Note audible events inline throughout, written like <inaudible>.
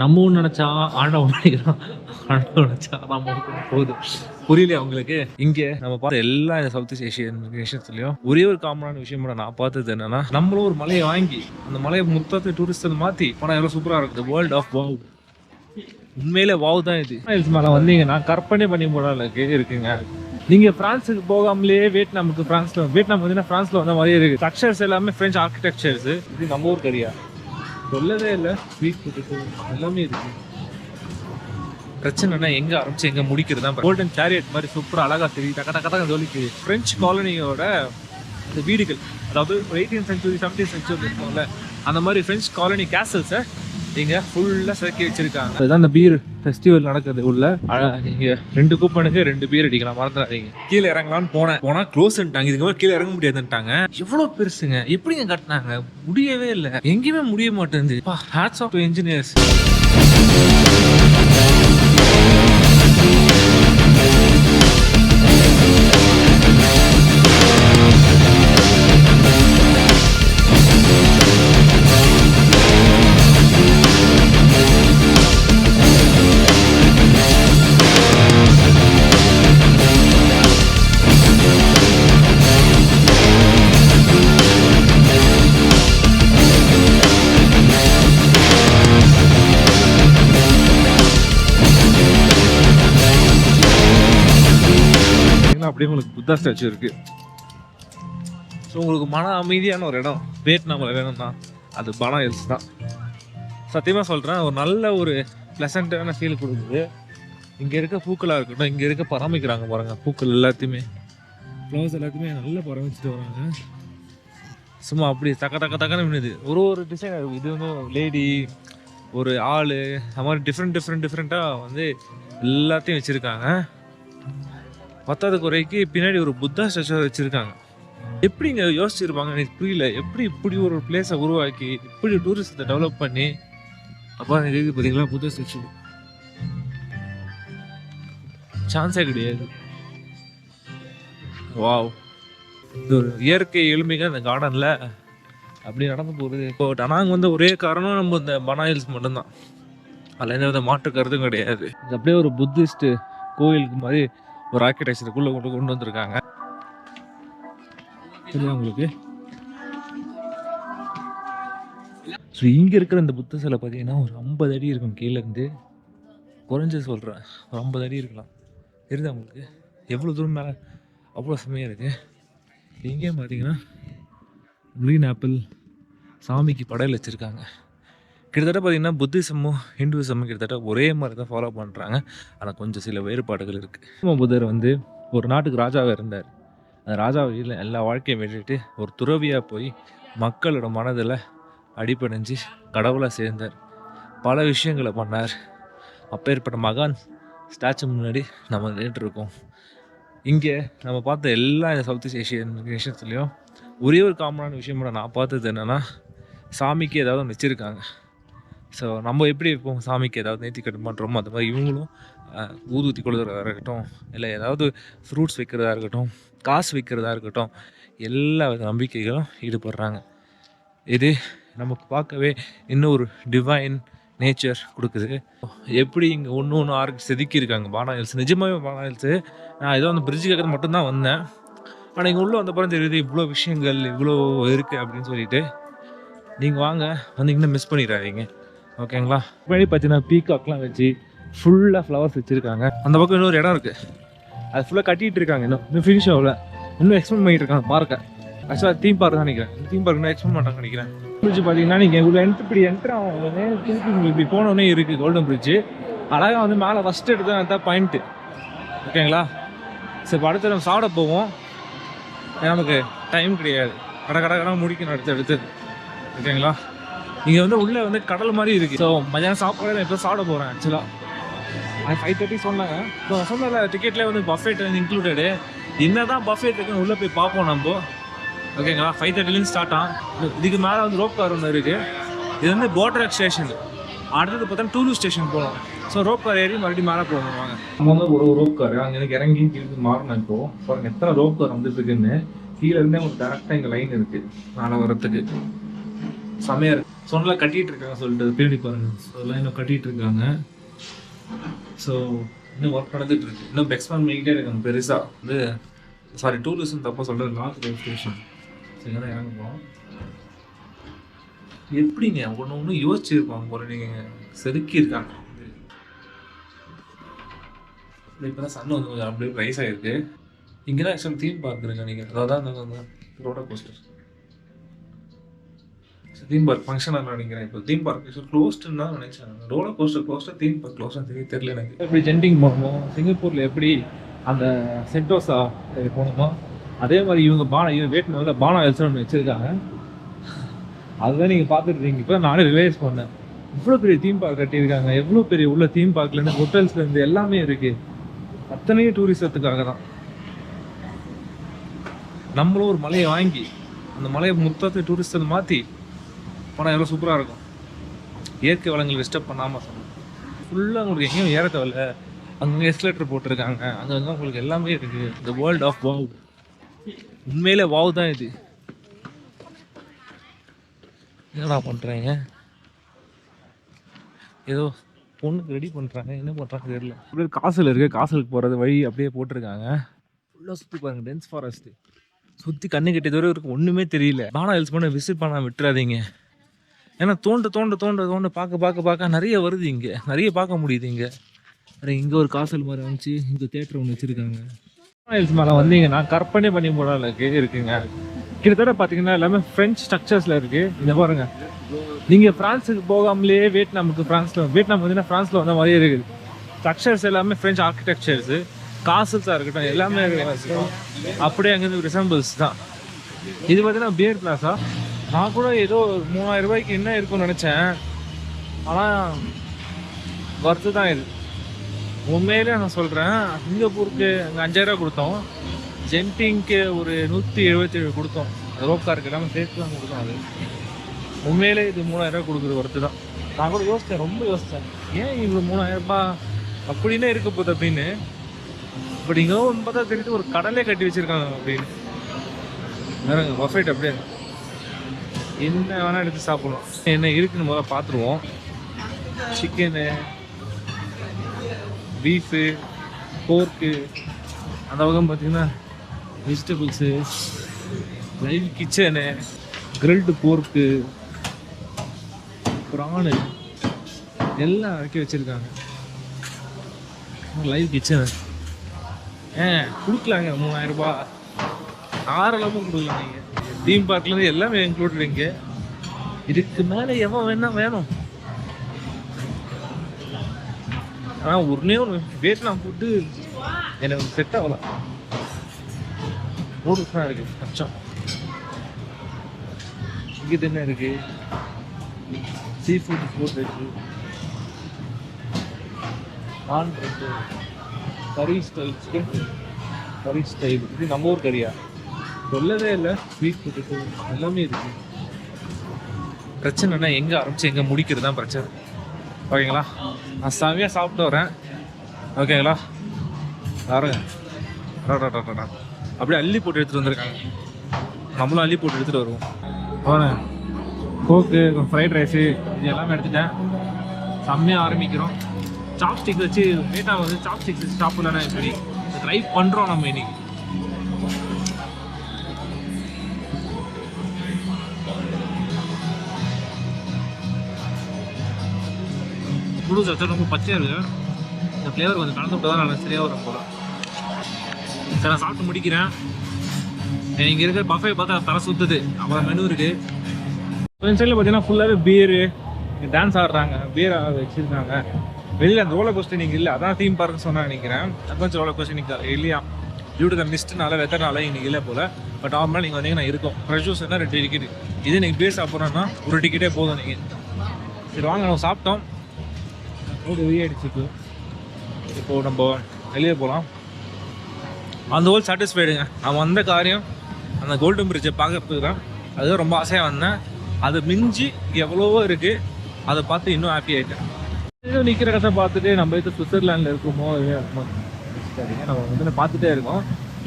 நம்ம ஒன்று நினச்சா ஆண்டவன் நினைக்கிறோம் ஆண்டவன் நினச்சா நம்ம ஒண்ணு போகுது. புரியல அவங்களுக்கு இங்கே நம்ம பார்த்த எல்லா இந்த சவுத் ஈஸ்ட் ஏஷியன் நேஷன்ஸ்லையும் ஒரே ஒரு காமனான விஷயம் கூட நான் பார்த்தது என்னன்னா நம்மளும் ஒரு மலையை வாங்கி அந்த மலையை மொத்தத்தை டூரிஸ்ட் மாற்றி போனால் எவ்வளோ சூப்பராக இருக்குது வேர்ல்ட் ஆஃப் வாவ் உண்மையிலே வாவ் தான் இது. ஹில்ஸ் மேலே வந்தீங்கன்னா கற்பனை பண்ணி போடாலுக்கு இருக்குங்க. நீங்க பிரான்ஸுக்கு போகாமலே வியட்நாமுக்கு பிரான்ஸ்ல வியட்நாம் பார்த்தீங்கன்னா பிரான்ஸ்ல வந்த மாதிரியே இருக்கு. ஸ்ட்ரக்சர்ஸ் எல்லாமே பிரெஞ்சு ஆர்கிடெக்சர்ஸ் இது நம்ம ஊர் கரியா சொல்லவே இல்லை. ஸ்வீட் போட்டுட்டு எல்லாமே இருக்கு. பிரச்சனைனா எங்க ஆரம்பிச்சு எங்க முடிக்கிறது தான் கோல்டன் சேரியட் மாதிரி சூப்பர் அழகா தெரியும் டக்க டக்க டக்க ஜொலிக்கு பிரெஞ்சு காலனியோட இந்த வீடுகள் அதாவது எயிட்டீன் சென்ச்சுரி செவன்டீன் சென்ச்சுரி இருக்கும்ல அந்த மாதிரி பிரெஞ்சு காலனி கேசல்ஸை இங்க ஃபுல்லா செதுக்கி வச்சிருக்காங்க. அதுதான் இந்த பீர் ஃபெஸ்டிவல் நடக்குது உள்ள. நீங்க ரெண்டு கூப்பனுக்கு ரெண்டு பீர் அடிக்கலாம் மறந்துடாதீங்க. கீழே இறங்கலாம்னு போனேன். போனா க்ளோஸ்ன்ட்டாங்க இதுக்கு மேலே கீழே இறங்க முடியாதுன்ட்டாங்க. எவ்வளவு பெருசுங்க. எப்படிங்க கட்டினாங்க? முடியவே இல்லை. எங்கேயுமே முடிய மாட்டேங்குது. Hats off engineers Buddha statue இருக்கு. ஸோ உங்களுக்கு மன அமைதியான ஒரு இடம் வியட்நாமில் வேணும்னா அது பனா ஹில்ஸ் தான். சத்தியமாக சொல்கிறேன் ஒரு நல்ல ஒரு ப்ளசண்ட்டான ஃபீல் கொடுக்குது. இங்கே இருக்க பூக்களாக இருக்கட்டும் இங்கே இருக்க பராமரிக்கிறாங்க பாருங்கள் பூக்கள் எல்லாத்தையுமே. ஃப்ளவர்ஸ் எல்லாத்தையுமே நல்லா பராமரிச்சுட்டு வராங்க. சும்மா அப்படி தக்க தக்க தக்கன்னு விழுது ஒரு ஒரு டிசைன் இது வந்து லேடி ஒரு ஆள் அது மாதிரி டிஃப்ரெண்ட் டிஃப்ரெண்ட் டிஃப்ரெண்ட்டாக வந்து எல்லாத்தையும் வச்சுருக்காங்க. பத்தாவது குறைக்கு பின்னாடி ஒரு புத்தா ஸ்டாச்சு எப்படி எப்படிங்க யோசிச்சிருப்பாங்க எனக்கு புரியல. எப்படி இப்படி ஒரு பிளேஸை உருவாக்கி இப்படி டூரிஸ்டத்தை டெவலப் பண்ணி அப்பா இது பார்த்தீங்களா புத்தா ஸ்டாச்சு. சான்ஸே கிடையாது. வாவ். இது ஒரு இயற்கை எளிமைగా அந்த கார்டனில் அப்படி நடந்து போகிறது இப்போ டனாங் வந்து ஒரே காரணம் நம்ம இந்த பனாயில்ஸ் மட்டும்தான். அதில் எந்த வித மாற்று கருத்தும் கிடையாது. இது அப்படியே ஒரு புத்திஸ்ட்டு கோயிலுக்கு மாதிரி ஒரு ஆர்கிடெக்சருக்குள்ளே கொண்டு கொண்டு வந்திருக்காங்க. சரியா உங்களுக்கு? ஸோ இங்கே இருக்கிற இந்த புத்த சிலை பார்த்தீங்கன்னா ஒரு ஐம்பது அடி இருக்கும் கீழேருந்து குறைஞ்ச சொல்கிறேன் ஒரு ஐம்பது அடி இருக்கலாம். தெரியுது உங்களுக்கு? எவ்வளோ தூரம் மேலே? அவ்வளோ செம்மையாக இருக்குது இங்கேயும் பார்த்தீங்கன்னா க்ரீன் ஆப்பிள் சாமிக்கு படையல் வச்சுருக்காங்க. கிட்டத்தட்ட பார்த்தீங்கன்னா புத்திசமும் ஹிந்துவிசமும் கிட்டத்தட்ட ஒரே மாதிரி தான் ஃபாலோ பண்ணுறாங்க ஆனால் கொஞ்சம் சில வேறுபாடுகள் இருக்குது புத்தர் வந்து ஒரு நாட்டுக்கு ராஜாவாக இருந்தார். அந்த ராஜாவை எல்லா வாழ்க்கையும் விட்டுட்டு ஒரு துறவியாக போய் மக்களோட மனதில் அடிப்படைஞ்சு கடவுளாக சேர்ந்தார். பல விஷயங்களை பண்ணார். அப்பேற்பட்ட மகான் ஸ்டாச்சு முன்னாடி நம்ம நின்றுட்டு இருக்கோம். இங்கே நம்ம பார்த்த எல்லா இந்த சவுத் ஈஸ்ட் ஏஷியன் நேஷன்ஸ்லேயும் ஒரே ஒரு காமனான விஷயம் நான் பார்த்தது என்னென்னா சாமிக்கு ஏதாவது ஒன்று வச்சுருக்காங்க. ஸோ நம்ம எப்படி இப்போ சாமிக்கு ஏதாவது நேற்றி கட்டு பண்ணுறோமோ அது மாதிரி இவங்களும் ஊதுத்தி ஊதுவத்தி இருக்கட்டும் இல்லை ஏதாவது ஃப்ரூட்ஸ் வைக்கிறதா இருக்கட்டும் காசு வைக்கிறதா இருக்கட்டும் எல்லா வித நம்பிக்கைகளும் ஈடுபடுறாங்க. இது நமக்கு பார்க்கவே இன்னும் ஒரு டிவைன் நேச்சர் கொடுக்குது. எப்படி இங்கே ஒன்று ஒன்று ஆர்க்கு செதுக்கியிருக்காங்க? பானா ஹில்ஸ். நிஜமாகவே பானா ஹில்ஸு. நான் ஏதோ அந்த பிரிட்ஜு கேட்குறது மட்டும்தான் வந்தேன். ஆனால் இங்கே உள்ளே வந்த தெரியுது இவ்வளோ விஷயங்கள் இவ்வளோ இருக்குது அப்படின்னு சொல்லிட்டு. நீங்கள் வாங்க வந்தீங்கன்னா மிஸ் பண்ணிடாதீங்க. ஓகேங்களா? முன்னாடி பார்த்தீங்கன்னா பீகாக்லாம் வச்சு ஃபுல்லாக ஃப்ளவர்ஸ் வச்சுருக்காங்க. அந்த பக்கம் இன்னொரு இடம் இருக்குது அது ஃபுல்லாக கட்டிகிட்டு இருக்காங்க இன்னும். இன்னும் ஃபினிஷ் ஆகல. இன்னும் எக்ஸ்பெண்ட் பண்ணிட்டு இருக்காங்க பார்க்க ஆக்சுவலாக தீம் பார்க் தான் நினைக்கிறேன். தீம் பார்க் எக்ஸ்பெண்ட் பண்ணுறாங்க நினைக்கிறேன். பிரிட்ஜ் பார்த்தீங்கன்னா நீங்கள் உள்ள என்ட்ரு இப்படி என்ட்ரு ஆகும். திருப்பி உங்களுக்கு இப்படி போனோடனே இருக்குது கோல்டன் பிரிட்ஜு அழகாக வந்து மேலே ஃபஸ்ட் எடுத்து தான் பாயிண்ட்டு ஓகேங்களா? சரி இப்போ அடுத்து நம்ம சாப்பிட போவோம். நமக்கு டைம் கிடையாது. கட கட கட முடிக்கணும் அடுத்து அடுத்து. ஓகேங்களா? இங்கே வந்து உள்ளே வந்து கடல் மாதிரி இருக்குது ஸோ மதியானம் சாப்பாடு நான் இப்போ சாப்பிட போகிறேன் ஆக்சுவலாக ஃபைவ் தேர்ட்டி சொன்னாங்க. ஸோ சொன்னல டிக்கெட்லேயே வந்து பஃபேட் வந்து இன்க்ளூடடு என்ன தான் பஃபேட் இருக்குன்னு உள்ளே போய் பார்ப்போம் நம்ம. ஓகேங்களா ஃபைவ் தேர்ட்டிலேருந்து ஸ்டார்ட் ஆகும் இதுக்கு மேலே வந்து ரோப் கார் ஒன்று இருக்குது இது வந்து போட்ரக் ஸ்டேஷன் அடுத்தது பார்த்தா டூரிஸ்ட் ஸ்டேஷன் போகணும் ஸோ ரோப் கார் ஏறி மறுபடியும் மேலே போகணும் வாங்க. நம்ம வந்து ஒரு ரோப் கார் அங்கே எனக்கு இறங்கி கீழே மாறணும் இப்போ. பாருங்க எத்தனை ரோப் கார் வந்துட்டு இருக்குன்னு. கீழே இருந்தே உங்களுக்கு டேரெக்டாக இங்கே லைன் இருக்குது மேலே வரத்துக்கு செமையாக இருக்கு. சொன்னல கட்டிட்டு இருக்காங்க சொல்லிட்டு பின்னாடி பாருங்க. ஸோ இன்னும் கட்டிட்டு இருக்காங்க ஸோ இன்னும் ஒர்க் நடந்துட்டு இருக்கு இன்னும் எக்ஸ்பேண்ட் பண்ணிக்கிட்டே இருக்காங்க பெருசா. வந்து சாரி டூரிசம் தப்பா சொல்றேன் லாஸ்ட் ஸ்டேஷன் சரிங்களா தான் இறங்க போகிறோம் எப்படிங்க? ஒன்று ஒன்று யோசிச்சிருப்பாங்க ஒரு நீங்கள் செதுக்கியிருக்காங்க. இப்போ தான் சன் வந்து கொஞ்சம் அப்படியே ரைஸ் ஆகிருக்கு இங்கே தான் ஆக்சுவலாக தீம் பார்க் நீங்கள் அதான் roller coaster theme park function நினைக்கிறேன். இப்போ தீம் பார்க் க்ளோஸ்டுன்னு தான் நினைச்சேன் ரோலர் கோஸ்டர் க்ளோஸ்டாக தீம் பார்க் க்ளோஸ்டாக தெரிய தெரியல எனக்கு. எப்படி ஜென்டிங் போகணுமோ சிங்கப்பூரில் எப்படி அந்த சென்டோசா போகணுமோ அதே மாதிரி இவங்க பானா இவங்க வேட்னூரில் பானா எல்சன் வச்சுருக்காங்க. அதுதான் நீங்கள் பார்த்துட்டு இருக்கீங்க. இப்போ நானே ரிலைஸ் பண்ணேன். இவ்வளோ பெரிய தீம் பார்க் கட்டியிருக்காங்க. எவ்வளோ பெரிய உள்ள தீம் பார்க்லேருந்து ஹோட்டல்ஸ்லேருந்து எல்லாமே இருக்குது அத்தனையும் டூரிசத்துக்காக தான். நம்மளும் ஒரு மலையை வாங்கி அந்த மலையை மொத்தத்தை டூரிஸ்ட் மாற்றி போனால் எவ்வளோ சூப்பராக இருக்கும். இயற்கை வளங்கள் டிஸ்டர்ப் பண்ணாமல் ஃபுல்லாக உங்களுக்கு எங்கேயும் ஏற தேவையில்ல. அங்கங்கே எஸ்கலேட்டர் போட்டிருக்காங்க. அங்கே வந்து உங்களுக்கு எல்லாமே இருக்குது. இந்த வேர்ல்ட் ஆஃப் வாவ் உண்மையிலே வாவ் தான் இது. என்னடா பண்ணுறேங்க ஏதோ பொண்ணுக்கு ரெடி பண்ணுறாங்க என்ன பண்ணுறாங்க தெரியல. அப்படியே காசில் இருக்குது காசலுக்கு போகிறது வழி அப்படியே போட்டிருக்காங்க. ஃபுல்லாக சுற்றி பாருங்க. டென்ஸ் ஃபாரஸ்ட்டு சுற்றி கண்ணு கட்டி தூரம் இருக்கு. ஒன்றுமே தெரியல. பானா ஹில்ஸ் பண்ண விசிட் பண்ண விட்டுறாதீங்க. ஏன்னா தோண்ட தோண்ட தோண்ட தோண்ட பார்க்க பார்க்க பார்க்க நிறைய வருது இங்கே. நிறைய பார்க்க முடியுது இங்கே. அப்புறம் இங்கே ஒரு காசல் மாதிரி வந்துச்சு இங்கே தேட்டர் ஒன்று வச்சுருக்காங்க. ஹில்ஸ் மேலே வந்தீங்கன்னா கற்பனை பண்ணி போட அளவுக்கு இருக்குங்க. கிட்டத்தட்ட பார்த்தீங்கன்னா எல்லாமே ஃப்ரெஞ்ச் ஸ்ட்ரக்சர்ஸில் இருக்குது இந்த பாருங்க. நீங்கள் ஃப்ரான்ஸுக்கு போகாமலேயே வியட்நாமுக்கு ஃப்ரான்ஸில் வியட்நாம் பார்த்தீங்கன்னா ஃப்ரான்ஸில் வந்த மாதிரியே இருக்குது. ஸ்ட்ரக்சர்ஸ் எல்லாமே ஃப்ரெஞ்ச் ஆர்கிடெக்சர்ஸு காசல்ஸாக இருக்கட்டும் எல்லாமே இருக்கு. அப்படியே அங்கேருந்து ரிசம்பிள்ஸ் தான். இது பார்த்தீங்கன்னா பியர் பிளாஸா நான் கூட ஏதோ மூணாயிரம் ரூபாய்க்கு என்ன இருக்கும்னு நினச்சேன். ஆனால் ஒர்த்து தான் இது. உண்மையிலே நான் சொல்கிறேன் சிங்கப்பூருக்கு அங்கே அஞ்சாயிரம் கொடுத்தோம். ஜென்டிங்க்கு ஒரு நூற்றி எழுபத்தி ஏழு கொடுத்தோம். ரோப் காருக்கு எல்லாமே சேர்த்து தான் கொடுத்தோம் அது. உண்மையிலே இது மூணாயிரம் ரூபாய் கொடுக்குறது ஒர்த்து தான். நான் கூட யோசித்தேன் ரொம்ப யோசித்தேன் ஏன் இவ்வளோ மூணாயிரம் ரூபாய்? அப்படின்னே இருக்க போகுது அப்படின்னு. பட் பார்த்தா தெரியுது ஒரு கடலே கட்டி வச்சிருக்காங்க அப்படின்னு. வேறங்க பஃபைட் அப்படியே. என்ன வேணால் எடுத்து சாப்பிடலாம் என்ன இருக்குன்னு முதல்ல பார்த்துருவோம். சிக்கனு பீஃபு போர்க்கு அந்த பக்கம் பார்த்திங்கன்னா vegetables live kitchen grilled pork prawn எல்லாம் இறக்கி வச்சுருக்காங்க. லைவ் கிச்சனு ஏ கொடுக்கலாங்க மூணாயிரம் ரூபாய். தாராளமாக கொடுக்கலாம் நீங்கள் தீம் பார்க்லேருந்து எல்லாமே இன்க்ளூடட் இங்கே. இதுக்கு மேலே எவன் வேணா வேணும். ஆனால் ஒன்னே ஒன்று வியட்நாம் ஃபுட்டு எனக்கு செட் ஆகல. நூடுல்ஸ் தான் இருக்கு கஷ்டம் இங்கே என்ன இருக்கு? சீ ஃபுட் ஃபுட் இருக்கு நான் கறி ஸ்டைல் சிக்கன் கறி ஸ்டைல் இது நம்ம ஊர் கறியா? சொல்லவே இல்லை. ஸ்வீட் பொட்டேட்டோ எல்லாமே இருக்கு. பிரச்சனைனா எங்கே ஆரம்பிச்சு எங்கே முடிக்கிறது தான் பிரச்சனை. ஓகேங்களா? நான் செமையாக சாப்பிட்டு வரேன். ஓகேங்களா? அடடடடடா. அப்படியே அள்ளி போட்டு எடுத்துகிட்டு வந்திருக்காங்க. நம்மளும் அள்ளி போட்டு எடுத்துகிட்டு வருவோம் போனேன் கோக்கு ஃப்ரைட் ரைஸு இது எல்லாமே எடுத்துட்டேன். செம்மையாக ஆரம்பிக்கிறோம். சாப்ஸ்டிக் வச்சு லேட்டாக வந்து சாப்ஸ்டிக்ஸ் வச்சு சாப்பிடலன்னா எப்படி ட்ரை பண்ணுறோம் நம்ம இன்னைக்கு. முழு சத்து ரொம்ப பச்சையாக இருக்கு. இந்த ஃப்ளேவர் கொஞ்சம் கலந்து விட்டு தான் நல்லா சரியாக வரும் போல. சரி நான் சாப்பிட்டு முடிக்கிறேன். இங்கே இருக்கிற பஃபே பார்த்தா தலை சுத்துது. அப்புறம் மெனு இருக்கு. சைடில் பார்த்தீங்கன்னா ஃபுல்லாகவே பீரு டான்ஸ் ஆடுறாங்க. பீர் வச்சுருக்காங்க. வெளியில் அந்த ரோலர் கோஸ்டர் நீங்கள் இல்லை. அதான் தீம் பார்க் சொன்னால் நினைக்கிறேன். அட்வென்ச்சர் ரோலர் கோஸ்டர் நீங்கள் இல்லையா? டியூ டு த மிஸ்ட்னால வெத்தர்னால இன்னைக்கு இல்லை போல். பட் நார்மலாக நீங்கள் வந்தீங்கன்னா இருக்கும். ஃப்ரெஷ் ஜூஸ் என்ன ரெண்டு டிக்கெட் இதே நீங்கள் பீர் சாப்பிட்றோன்னா ஒரு டிக்கெட்டே போதும் நீங்கள் சரி வாங்க நம்ம சாப்பிட்டோம். ரோடு வெளியாயிடுச்சு இப்போ நம்ம வெளியே போகலாம் அந்த ஹோல் சாட்டிஸ்ஃபைடுங்க நான் வந்த காரியம் அந்த கோல்டன் பிரிட்ஜை பார்க்கறதுக்கு தான். அதுதான் ரொம்ப ஆசையாக வந்தேன். அது மிஞ்சி எவ்வளவோ இருக்குது அதை பார்த்து இன்னும் ஹாப்பி ஆகிட்டேன் ஏதோ நிற்கிற கதை பார்த்துட்டு நம்ம இது சுவிட்சர்லாண்டில் இருக்குமோ சரிங்க நம்ம வந்து பார்த்துட்டே இருக்கோம்.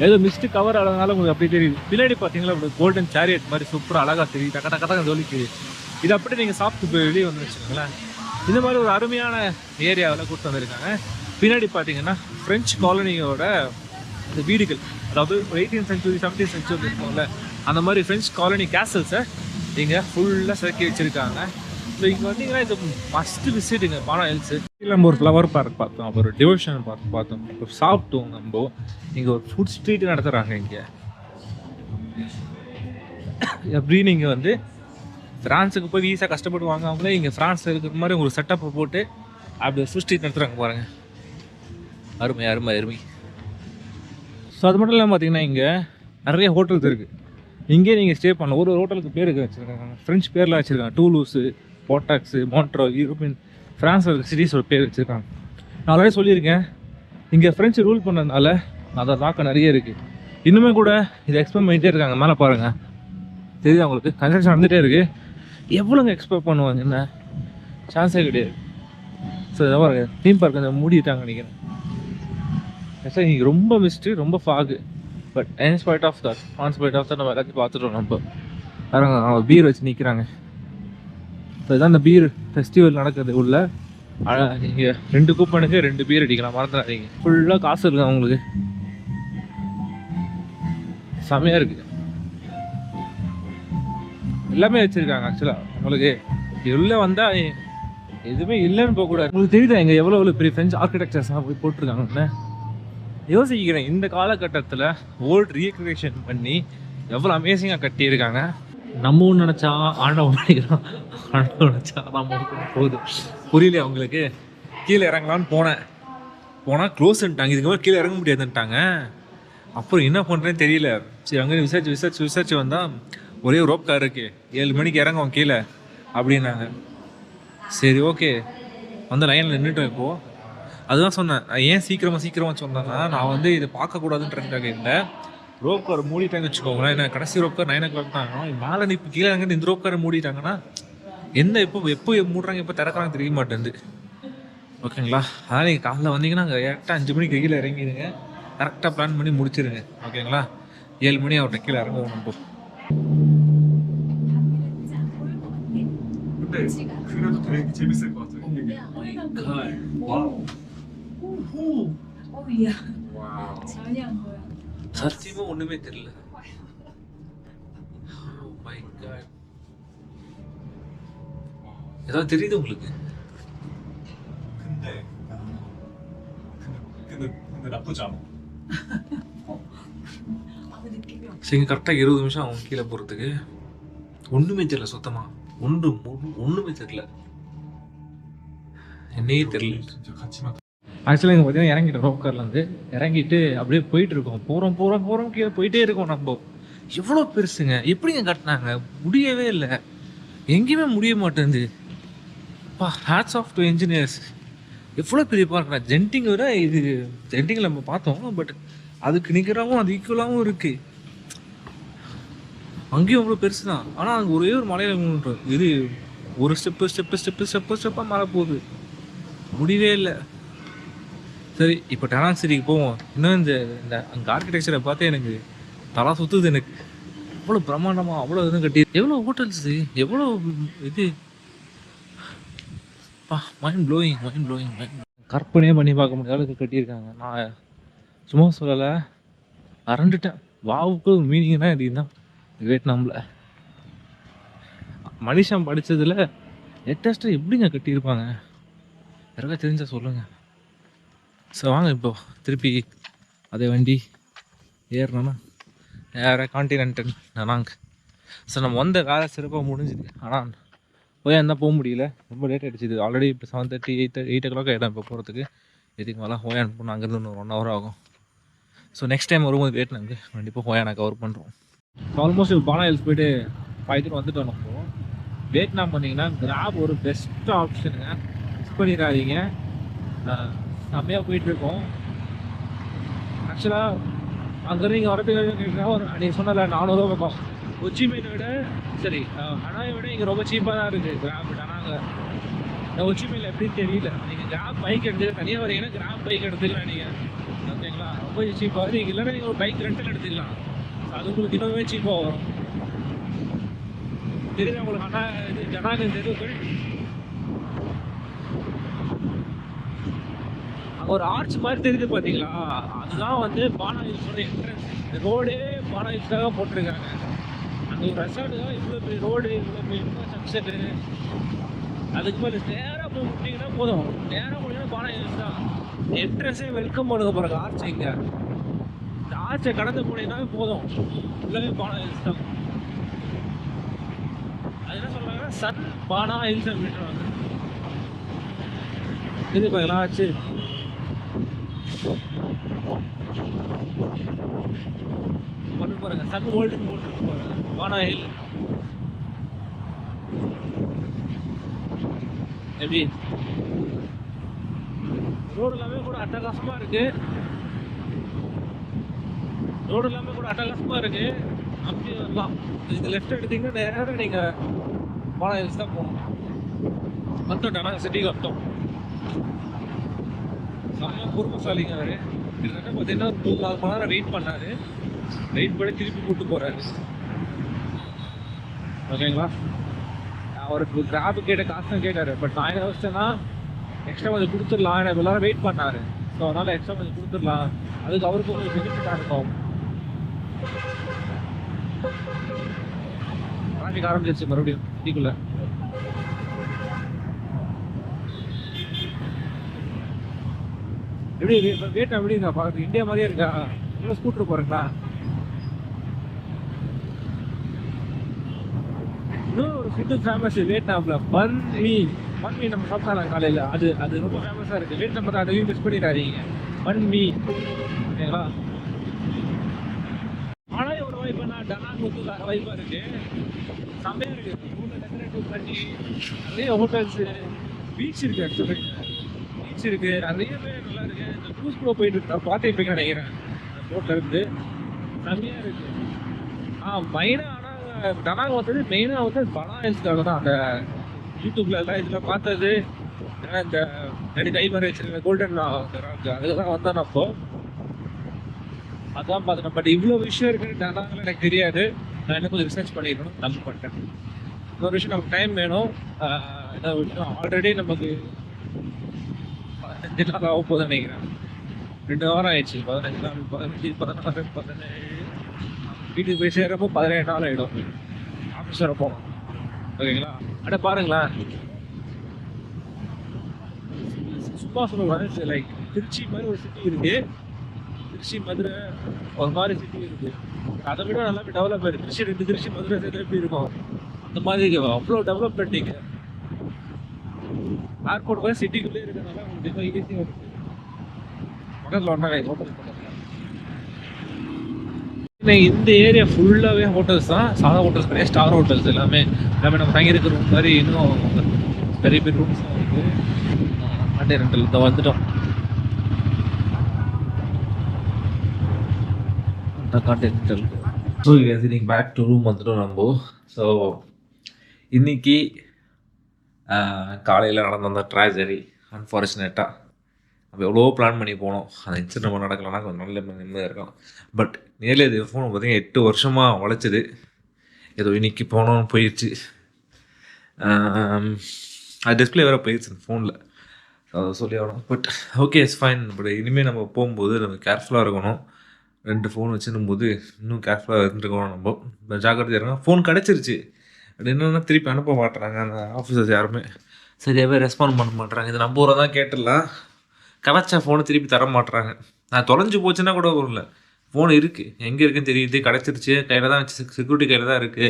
ஏதோ மிஸ்ட்டு கவர் ஆனதுனால உங்களுக்கு அப்படி தெரியுது. பின்னாடி பார்த்தீங்களா அப்படி கோல்டன் சேரியட் மாதிரி சூப்பராக அழகாக தெரியுது. டக்க டக்க தான் ஜோலிக்கு இது அப்படி நீங்கள் சாப்பிட்டு போய் வெளியே வந்து வச்சுக்கோங்களேன். இந்த மாதிரி ஒரு அருமையான ஏரியாவில் கூட்டு வந்திருக்காங்க. பின்னாடி பார்த்தீங்கன்னா ஃப்ரெஞ்ச் காலனியோட இந்த வீடுகள். அதாவது எயிட்டீன் சென்ச்சுரி செவன்டீன் சென்ச்சுரி இருக்கும்ல அந்த மாதிரி ஃப்ரெஞ்ச் காலனி கேசல்ஸை இங்கே ஃபுல்லாக செதுக்கி வச்சுருக்காங்க. ஸோ இங்கே வந்தீங்கன்னா இது மஸ்ட் விசிட்டுங்க பானா ஹில்ஸு நம்ம ஒரு ஃப்ளவர் பார்க் பார்த்தோம். அப்புறம் ஒரு டிவோஷன் பார்க் பார்த்தோம். இப்போ சாப்பிட்டோம் நம்ம. இங்கே ஒரு ஃபுட் ஸ்ட்ரீட் நடத்துகிறாங்க இங்கே. அப்படின்னு நீங்கள் வந்து ஃப்ரான்ஸுக்கு போய் வீசா கஷ்டப்பட்டு வாங்காமலே இங்கே ஃப்ரான்ஸில் இருக்கிற மாதிரி ஒரு செட்டப்பை போட்டு அப்படி சுஷ்டி நடத்துகிறாங்க பாருங்க. அருமை அருமை அருமை. ஸோ அது மட்டும் இல்லாமல் பார்த்தீங்கன்னா இங்கே நிறைய ஹோட்டல்ஸ் இருக்குது இங்கே நீங்கள் ஸ்டே பண்ணலாம். ஒரு ஒரு ஹோட்டலுக்கு பேர் வச்சுருக்காங்க. ஃப்ரெஞ்ச் பேர்லாம் வச்சுருக்காங்க. டூலூஸு போட்டாக்ஸு மான்ட்ரோ யூரோப்பியன் ஃப்ரான்ஸ் சிட்டிஸோட பேர் வச்சுருக்காங்க. நான் ஆல்ரெடி சொல்லியிருக்கேன். இங்கே ஃப்ரெஞ்சு ரூல் பண்ணதுனால அதை தாக்கம் நிறைய இருக்குது இன்னுமே கூட இதை எக்ஸ்பிளைன் பண்ணிகிட்டே இருக்காங்க. மேலே பாருங்கள் தெரியுது அவங்களுக்கு கன்ஸ்ட்ரக்ஷன் நடந்துகிட்டே இருக்குது எவ்வளோங்க எக்ஸ்பெக்ட் பண்ணுவாங்க என்ன? சான்ஸே கிடையாது. ஸோ இதை பாருங்க தீம் பார்க் கொஞ்சம் மூடிட்டாங்க நினைக்கிறேன். ஆக்சுவலாக இங்கே ரொம்ப மிஸ்ட்டு ரொம்ப fog but in spite of that on spite of that நம்ம எல்லாத்தையும் பார்த்துட்டோம் நம்ம. பாருங்க அவங்க பீர் வச்சு நிற்கிறாங்க ஸோ இதான் இந்த பீர் ஃபெஸ்டிவல் நடக்குது உள்ள. நீங்கள் ரெண்டு கூப்பனுக்கு ரெண்டு பீர் அடிக்கலாம் மறந்துடாதீங்க. ஃபுல்லாக காசு இருக்குது அவங்களுக்கு. செமையாக இருக்குது எல்லாமே வச்சுருக்காங்க ஆக்சுவலாக உங்களுக்கு உள்ளே வந்தால் எதுவுமே இல்லைன்னு போகக்கூடாது உங்களுக்கு தெரியுதா எங்கள் எவ்வளோ எவ்வளோ பெரிய ஃப்ரெஞ்ச் ஆர்கிடெக்சர்ஸ்லாம் போய் போட்டிருக்காங்கன்னு? யோசிக்கிறேன் இந்த காலகட்டத்தில் ஓல்டு ரீக்ரியேஷன் பண்ணி எவ்வளோ அமேசிங்காக கட்டியிருக்காங்க. நம்ம ஒன்று நினச்சா ஆண்டவன் நினைக்கிறோம் ஆண்டவன் நினச்சா நம்ம போகுது. புரியல அவங்களுக்கு கீழே இறங்கலான்னு போனேன். போனால் க்ளோஸ்ன்ட்டாங்க இதுக்கு மேலே கீழே இறங்க முடியாதுன்ட்டாங்க. அப்புறம் என்ன பண்ணுறேன்னு தெரியல. சரி அங்கே விசாரிச்சு விசாரிச்சு விசாரிச்சு வந்தால் ஒரே ரோப் கார் இருக்கு. ஏழு மணிக்கு இறங்குவோம் கீழே. அப்படின்னாங்க. சரி ஓகே வந்து லைனில் நின்றுட்டோம் இப்போது அதுதான் சொன்னேன். ஏன் சீக்கிரமாக சீக்கிரமாக சொன்னேன்னா நான் வந்து இதை பார்க்கக்கூடாதுன்றதுக்காக இல்லை. ரோப் கார் மூடிட்டாங்க வச்சுக்கோங்களேன். என்ன கடைசி rope car nine o'clock தான் மேலே நீ இப்போ கீழே இறங்கி இந்த ரோப் காரை மூடிட்டாங்கன்னா என்ன எப்போ எப்போ மூடுறாங்க எப்போ திறக்கிறாங்க தெரிய மாட்டேங்குது. ஓகேங்களா? அதனால் நீங்கள் காலைல வந்தீங்கன்னா அங்கே கரெக்டாக அஞ்சு மணிக்கு கீழே இறங்கிடுங்க. கரெக்டாக பிளான் பண்ணி முடிச்சிருங்க. ஓகேங்களா? ஏழு மணி அவர்கிட்ட கீழே இறங்குவோம் நம்ம. 근데 그래도 되게 재밌을 것 같아요. 와우. 어이야 와우. 전혀 안 보여. சத்தியமா ஒண்ணுமே தெரியல Oh my God. ஏதாவது தெரியுது உங்களுக்கு 근데 근데 근데 나쁘지 않아. <laughs> சரிங்க கரெக்டாக இருபது நிமிஷம் அவங்க கீழே போகிறதுக்கு ஒன்றுமே தெரியல சுத்தமாக ஒன்று ஒன்றுமே தெரியல. என்னையே தெரியல. ஆக்சுவலாக இங்கே பார்த்தீங்கன்னா இறங்கிட்டோம் ரோப்கார்லேருந்து இறங்கிட்டு அப்படியே போயிட்டு இருக்கோம். போகிறோம் போகிறோம் போகிறோம் கீழே போயிட்டே இருக்கோம் நம்ம. எவ்வளோ பெருசுங்க. எப்படிங்க கட்டினாங்க? முடியவே இல்லை. எங்கேயுமே முடிய மாட்டேங்குது. பா ஹேட்ஸ் ஆஃப் டு என்ஜினியர்ஸ் எவ்வளோ பெரிய பார்க்கலாம் ஜென்டிங் விட இது ஜென்டிங்கில் நம்ம பார்த்தோம் பட் அதுக்கு நிற்கிறாவும் அது ஈக்குவலாகவும் இருக்குது அங்கேயும் அவ்வளோ பெருசு தான் ஆனால் அங்கே ஒரே ஒரு மலையில் மூணுன்றோம் இது ஒரு ஸ்டெப்பு ஸ்டெப்பு ஸ்டெப்பு ஸ்டெப்பு ஸ்டெப்பாக மழை போகுது. முடியவே இல்லை. சரி இப்போ டெனான் சிட்டிக்கு போவோம். இன்னும் இந்த இந்த அங்கே ஆர்கிடெக்சரை பார்த்து எனக்கு தலா சுற்றுது எனக்கு. அவ்வளோ பிரம்மாண்டமாக அவ்வளோ இதுவும் கட்டி எவ்வளோ ஹோட்டல்ஸு எவ்வளோ இது? பா mind blowing mind blowing mind கற்பனையே பண்ணி பார்க்க முடியாத அளவுக்கு கட்டியிருக்காங்க. நான் சும்மா சொல்லலை. அரண்டுட்டேன் வாவுக்கு மீனிங்னா இதுதான் வியட்நாமில். மனுஷன் படித்ததில் லேட்டஸ்ட்டாக எப்படிங்க கட்டியிருப்பாங்க? யாருக்கா தெரிஞ்சால் சொல்லுங்கள் ஸோ வாங்க இப்போ. திருப்பி அதே வண்டி ஏறணும்னா. வேறு கான்டினென்டல் நானாங்க. ஸோ நம்ம வந்த வேலை சிறப்பாக முடிஞ்சுது. ஆனால் போய் இருந்தால் போக முடியல. ரொம்ப லேட் ஆகிடுச்சிது ஆல்ரெடி இப்போ seven thirty eight eight o'clock ஆகிடும் இப்போ போகிறதுக்கு இதுக்கு மேலே ஹோயான் போனால் அங்கேருந்து இன்னும் ஒன் ஹவர் ஆகும். ஸோ நெக்ஸ்ட் டைம் வரும்போது வியட்நாமுக்கு கண்டிப்பாக போய் நான் கவர் பண்ணுறோம் ஆல்மோஸ்ட் இப்போ பானா ஹில்ஸ் போயிட்டு பாய்த்துட்டு வந்துட்டோம் நம்ம வியட்நாம் பண்ணிங்கன்னா கிராப் ஒரு பெஸ்ட் ஆப்ஷனுங்க மிஸ் பண்ணிடாதீங்க. செம்மையாக போயிட்டுருக்கோம் ஆக்சுவலாக அங்கே நீங்கள் வரதுக்கு ஒரு நீங்கள் சொன்னல நானூறுவா பக்கம். கொச்சி மீனை விட சரி ஹனாயை விட இங்கே ரொம்ப சீப்பாக தான் இருக்குது கிராப் ஆனால் இந்த கொச்சி மீனில் எப்படின்னு தெரியல. நீங்கள் கிராப் பைக் எடுத்துக்க தனியாக வரீங்கன்னா கிராப் பைக் எடுத்துக்கலாம் நீங்கள் ஓகேங்களா? ரொம்ப சீப்பாக வரும் இல்லைன்னா நீங்கள் ஒரு பைக் ரெண்டில் எடுத்துக்கலாம். அது உங்களுக்கு இன்னுமே சீப்பாக வரும். தெரியுது உங்களுக்கு? அண்ணா இது ஜனாதிபதி தெருவுகள் ஒரு ஆர்ச் மாதிரி தெரியுது பார்த்தீங்களா அதுதான் வந்து பானா ஹில்ஸோட என்ட்ரன்ஸ் ரோடே பானா ஹில்ஸ்க்காக போட்டிருக்காங்க. அங்கே ஒரு ரெசார்ட் தான் இவ்வளோ பெரிய ரோடு இவ்வளோ பெரிய சன்செட்டு அதுக்கு மேலே நேராக போய் விட்டிங்கன்னா போதும். நேராக போனீங்கன்னா பானா ஹில்ஸ் தான். என்ட்ரன்ஸே வெல்கம் பண்ணுங்க பாருங்க ஆர்ச் இங்கே. இந்த ஆர்ச்சை கடந்து போனீங்கன்னா போதும். உள்ளவே பானா ஹில்ஸ் தான். அது என்ன சொல்கிறாங்கன்னா சன் பானா ஹில்ஸ் அப்படின்றாங்க இது பார்க்கலாம் ஆச்சு. பண்ணு பாருங்க சன் வேர்ல்டு போட்டு பாருங்க பானா ஹில் எப்படி? ரோடு எல்லாமே கூட அட்டகாசமாக இருக்குது ரோடு எல்லாமே கூட அட்டகாசமாக இருக்குது அப்படி வரலாம் இது லெஃப்ட் எடுத்தீங்கன்னா நேராக நீங்கள் பானா ஹில்ஸ் தான் போகணும். வந்துட்டோம். நாங்கள் சிட்டிக்கு வந்துட்டோம். செம்ம பொறுமைசாலிங்க அவர். கிட்டத்தட்ட பார்த்தீங்கன்னா ஒரு டூ நாலு மணி நேரம் வெயிட் பண்ணார். வெயிட் பண்ணி திருப்பி கூட்டு போகிறாரு ஓகேங்களா அவருக்கு கிராப் கேட்ட காசு தான் பட் நான் என்ன வச்சேன்னா எக்ஸ்ட்ரா கொஞ்சம் கொடுத்துடலாம். எனக்கு எல்லாரும் வெயிட் பண்ணாரு. ஸோ அதனால எக்ஸ்ட்ரா கொஞ்சம் கொடுத்துடலாம். அதுக்கு அவருக்கு ஒரு பெனிஃபிட்டாக இருக்கும். டிராஃபிக் ஆரம்பிச்சிருச்சு மறுபடியும் சிட்டிக்குள்ள எப்படி இருக்கு வியட்நாம் எப்படி இருக்கா பார்க்குறது இந்தியா மாதிரியே இருக்கா? இல்லை ஸ்கூட்டர் போகிறீங்களா இன்னும் ஒரு ஃபுட்டு ஃபேமஸ் வியட்நாமில் பன் மீ பன் மீ நம்ம சாப்பிட்டாங்க காலையில். அது அது ரொம்ப ஃபேமஸாக இருக்குது வியட்நாம் பார்த்தா அதையும் மிஸ் பண்ணிடாதீங்க. பன் ஓகேங்களா? ஆனால் ஒரு வைப்பு நான் டனாங் வந்து வாய்ப்பாக இருக்குது செம்மையாக இருக்குது ஊரில் டெக்கரேட்டிவ் பண்ணி நிறைய ஹோட்டல்ஸு பீச் இருக்குது ஆக்சுவலி பீச் இருக்குது நிறைய பேர் நல்லா இருக்குது இந்த க்ரூஸ் கூட போயிட்டு இருக்கு. நான் பார்த்துருப்பீங்க நினைக்கிறேன். போட்ல இருந்து. செம்மையா இருக்குது ஆ மெயினாக ஆனால் டனாங் வந்தது மெயினாக வந்து பலா ஹில்ஸ்க்காக தான் அந்த யூடியூப்ல தான் இதெல்லாம் பார்த்தது. ஏன்னா இந்த ரெண்டு கை மாதிரி வச்சிருக்க கோல்டன் அதுதான் வந்தேன் அப்போ. அதான் பார்த்தேன். பட் இவ்வளோ விஷயம் இருக்குன்னு டனாங்கில் எனக்கு தெரியாது. நான் என்ன கொஞ்சம் ரிசர்ச் பண்ணிடணும். நம்ப பண்ணிட்டேன். இன்னொரு விஷயம் நமக்கு டைம் வேணும். என்ன விஷயம் ஆல்ரெடி நமக்கு பதினஞ்சு நாள் ஆக போகுதுன்னு நினைக்கிறேன். ரெண்டு வாரம் ஆயிடுச்சு. பதினஞ்சு நாள் பதினஞ்சு பதினாறு பதினேழு. வீட்டுக்கு போய் சேர்றப்போ பதினேழு நாள் ஆகிடும் ஆஃபீஸ் வர போகணும். ஓகேங்களா அட பாருங்களேன். சும்மா சொல்லுவாங்க லைக் திருச்சி மாதிரி ஒரு சிட்டி இருக்கு. திருச்சி மதுரை ஒரு மாதிரி சிட்டி இருக்கு. அதை விட நல்லா டெவலப் ஆயிருக்கு. திருச்சி ரெண்டு திருச்சி மதுரை சேர்த்து எப்படி இருக்கும்? அந்த மாதிரி அவ்வளோ டெவலப் இங்கே ஏர்போர்ட் கூட சிட்டிக்குள்ளே இருக்கிறனால உங்களுக்கு ஈஸியாக இருக்கு. பக்கத்தில் ஒன்றாங்க ஹோட்டல் பக்கத்தில். இந்த ஏரியா ஃபுல்லாகவே ஹோட்டல்ஸ் தான். சாதா ஹோட்டல்ஸ் கிடையாது ஸ்டார் ஹோட்டல்ஸ் எல்லாமே. எல்லாமே நம்ம தங்கியிருக்கிற ரூம் மாதிரி இன்னும் பெரிய பெரிய ரூம்ஸ் தான் இருக்குது மண்டே ரெண்டில் இந்த வந்துட்டோம். கான்டினென்டல் ஸோ நீங்கள் பேக் டு ரூம் வந்துட்டோம் நம்ம. ஸோ இன்னைக்கு காலையில் நடந்த அந்த ட்ராஜரி அன்ஃபார்ச்சுனேட்டாக நம்ம எவ்வளோ பிளான் பண்ணி போனோம். அந்த இன்சிடென்ட் நம்ம நடக்கலைன்னா கொஞ்சம் நல்ல நிம்மதியாக இருக்கும் பட் நேரில் இது ஃபோன் பார்த்திங்கன்னா எட்டு வருஷமாக உழைச்சிது. ஏதோ இன்னைக்கு போனோம் போயிடுச்சு. அது டிஸ்பிளே வேறு போயிடுச்சு அந்த ஃபோனில் அதை சொல்லி ஆகணும். But okay it's fine but இனிமேல் நம்ம போகும்போது நம்ம கேர்ஃபுல்லாக இருக்கணும். ரெண்டு ஃபோன் வச்சுருக்கும்போது இன்னும் கேர்ஃபுல்லாக இருந்துருக்கணும் நம்ம. ஜாக்கிரதையாக இருக்கணும் ஃபோன் கிடச்சிருச்சு. அது என்னென்னா திருப்பி அனுப்ப மாட்டுறாங்க. அந்த ஆஃபீஸர்ஸ் யாருமே. சரியாகவே ரெஸ்பாண்ட் பண்ண மாட்டுறாங்க. இது நம்ம ஊரை தான் கேட்டுடலாம். கிடச்ச ஃபோனை திருப்பி தர மாட்டுறாங்க நான் தொலைஞ்சு போச்சுன்னா கூட இல்லை ஃபோன் இருக்குது எங்கே இருக்குன்னு தெரியுது. கிடச்சிருச்சு. கையில் தான் வச்சு செக்யூரிட்டி கையில் தான் இருக்குது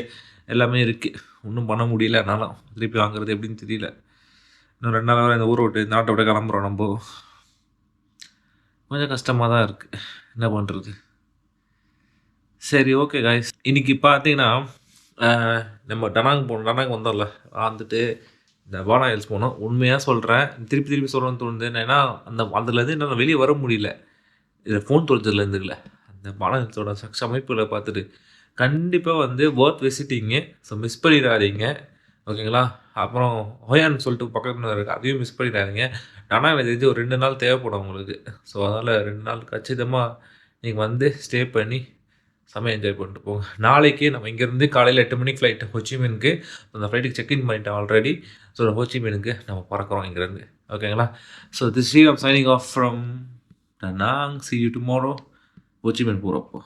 எல்லாமே இருக்குது ஒன்றும் பண்ண முடியல. என்னாலும் திருப்பி வாங்குறது எப்படின்னு தெரியல. இன்னும் ரெண்டு நாள் வரை இந்த ஊரை விட்டு இந்த நாட்டை விட கிளம்புறோம் நம்ம. கொஞ்சம் கஷ்டமாக தான் இருக்குது என்ன பண்ணுறது சரி ஓகே காய்ஸ் இன்னைக்கு பார்த்தீங்கன்னா நம்ம டனாங் போனோம் டனாங் வந்தோம்ல. வந்துட்டு இந்த பானா ஹில்ஸ் போனோம். உண்மையாக சொல்கிறேன் திருப்பி திருப்பி சொல்கிறேன்னு தோணுது. ஏன்னா அந்த அதுலேருந்து என்னால் வெளியே வர முடியல. இதில் ஃபோன் தொலைச்சதுலேருந்து இல்லை. அந்த பானா ஹில்ஸோட சக்ஸ் அமைப்புகளை பார்த்துட்டு கண்டிப்பாக வந்து ஒர்த் விசிட்டிங்கு ஸோ மிஸ் பண்ணிடாதீங்க. ஓகேங்களா? அப்புறம் ஹோயான்னு சொல்லிட்டு பக்கத்தில் இருக்குது அதையும் மிஸ் பண்ணிடாதீங்க. ஆனால் எனக்கு தெரிஞ்சு ஒரு ரெண்டு நாள் தேவைப்படும் உங்களுக்கு. ஸோ அதனால் ரெண்டு நாள் கச்சிதமாக நீங்கள் வந்து ஸ்டே பண்ணி செம்ம என்ஜாய் பண்ணிட்டு போங்க. நாளைக்கு நம்ம இங்கேருந்து காலையில் எட்டு மணிக்கு ஃப்ளைட் ஹொச்சிமினுக்கு அந்த ஃப்ளைட்டுக்கு செக்இன் பண்ணிட்டேன் ஆல்ரெடி ஸோ ஹோச்சிமினுக்கு நம்ம பறக்கிறோம் இங்கேருந்து. ஓகேங்களா so this Sri am signing off from நாங் see you tomorrow Ho Chi Minh போகிறப்போ